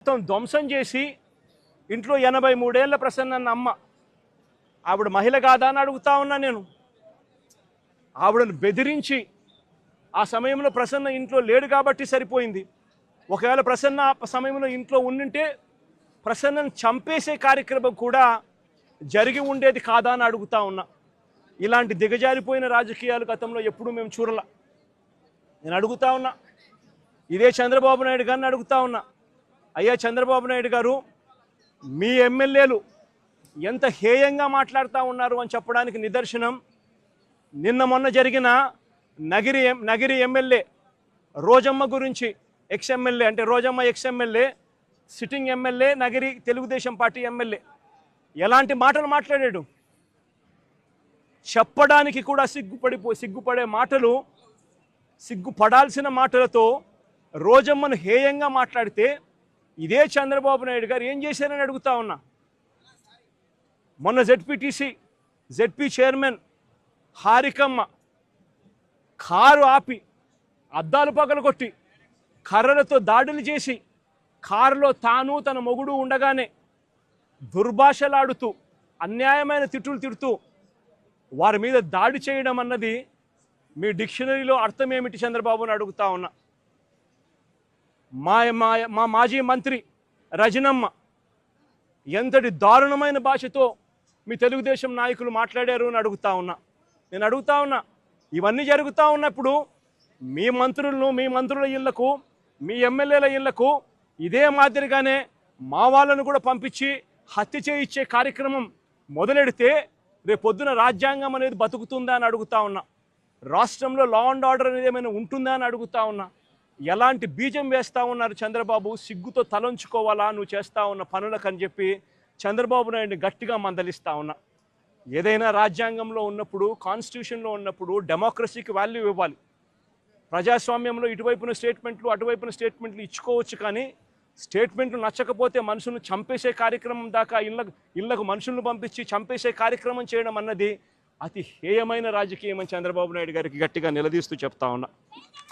మొత్తం ధ్వంసం చేసి ఇంట్లో ఎనభై మూడేళ్ళ ప్రసన్న అమ్మ ఆవిడ మహిళ కాదా అని అడుగుతా ఉన్నా నేను. ఆవిడను బెదిరించి ఆ సమయంలో ప్రసన్న ఇంట్లో లేడు కాబట్టి సరిపోయింది. ఒకవేళ ప్రసన్న ఆ సమయంలో ఇంట్లో ఉండింటే ప్రసన్నను చంపేసే కార్యక్రమం కూడా జరిగి ఉండేది కాదా అని అడుగుతా ఉన్నా. ఇలాంటి దిగజారిపోయిన రాజకీయాలు గతంలో ఎప్పుడూ మేము చూడలా. నేను అడుగుతా ఉన్నా. ఇదే చంద్రబాబు నాయుడు గారిని అడుగుతా ఉన్నా. అయ్యా చంద్రబాబు నాయుడు గారు మీ ఎమ్మెల్యేలు ఎంత హేయంగా మాట్లాడుతూ ఉన్నారు అని చెప్పడానికి నిదర్శనం. నిన్న మొన్న జరిగిన నగిరి ఎం- నగిరి ఎమ్మెల్యే రోజమ్మ గురించి ఎక్స్ ఎమ్మెల్యే అంటే Rojamma ex MLA sitting MLA Nagiri Telugu Desam party MLA ఎలాంటి మాటలు మాట్లాడాడు? చెప్పడానికి కూడా సిగ్గుపడిపో సిగ్గుపడే మాటలు సిగ్గుపడాల్సిన మాటలతో రోజమ్మను హేయంగా మాట్లాడితే ఇదే చంద్రబాబు నాయుడు గారు ఏం చేశారని అడుగుతా ఉన్నా. మొన్న జెడ్పీటీసీ జెడ్పీ చైర్మన్ హారికమ్మ కారు ఆపి అద్దాలు పగలగొట్టి కర్రలతో దాడులు చేసి కారులో తాను తన మొగుడు ఉండగానే దుర్భాషలాడుతూ అన్యాయమైన తిట్టులు తిడుతూ వారి మీద దాడి చేయడం అన్నది మీ డిక్షనరీలో అర్థం ఏమిటి చంద్రబాబు అని అడుగుతా ఉన్నా. మా మా మా మాజీ మంత్రి రజనమ్మ ఎంతటి దారుణమైన భాషతో మీ తెలుగుదేశం నాయకులు మాట్లాడారు అని అడుగుతా ఉన్నా. నేను అడుగుతా ఉన్నా ఇవన్నీ జరుగుతూ ఉన్నప్పుడు మీ మంత్రులను మీ మంత్రుల ఇళ్ళకు మీ ఎమ్మెల్యేల ఇళ్ళకు ఇదే మాదిరిగానే మా వాళ్ళను కూడా పంపించి హత్య చేయించే కార్యక్రమం మొదలెడితే రేపొద్దున రాజ్యాంగం అనేది బతుకుతుందా అని అడుగుతా ఉన్నా. రాష్ట్రంలో లా అండ్ ఆర్డర్ అనేది ఏమైనా ఉంటుందా అని అడుగుతా ఉన్నా. ఎలాంటి బీజం వేస్తా ఉన్నారు చంద్రబాబు? సిగ్గుతో తలంచుకోవాలా? నువ్వు చేస్తా ఉన్న పనులకు అని చెప్పి చంద్రబాబు నాయుడిని గట్టిగా మందలిస్తా ఉన్నా. ఏదైనా రాజ్యాంగంలో ఉన్నప్పుడు కాన్స్టిట్యూషన్లో ఉన్నప్పుడు డెమోక్రసీకి వాల్యూ ఇవ్వాలి. ప్రజాస్వామ్యంలో ఇటువైపున స్టేట్మెంట్లు అటువైపున స్టేట్మెంట్లు ఇచ్చుకోవచ్చు కానీ స్టేట్మెంట్లు నచ్చకపోతే మనుషులను చంపేసే కార్యక్రమం దాకా ఇళ్ళకు ఇళ్ళకు మనుషులను పంపించి చంపేసే కార్యక్రమం చేయడం అన్నది అతి హేయమైన రాజకీయం అని చంద్రబాబు నాయుడు గారికి గట్టిగా నిలదీస్తూ చెప్తా ఉన్నా.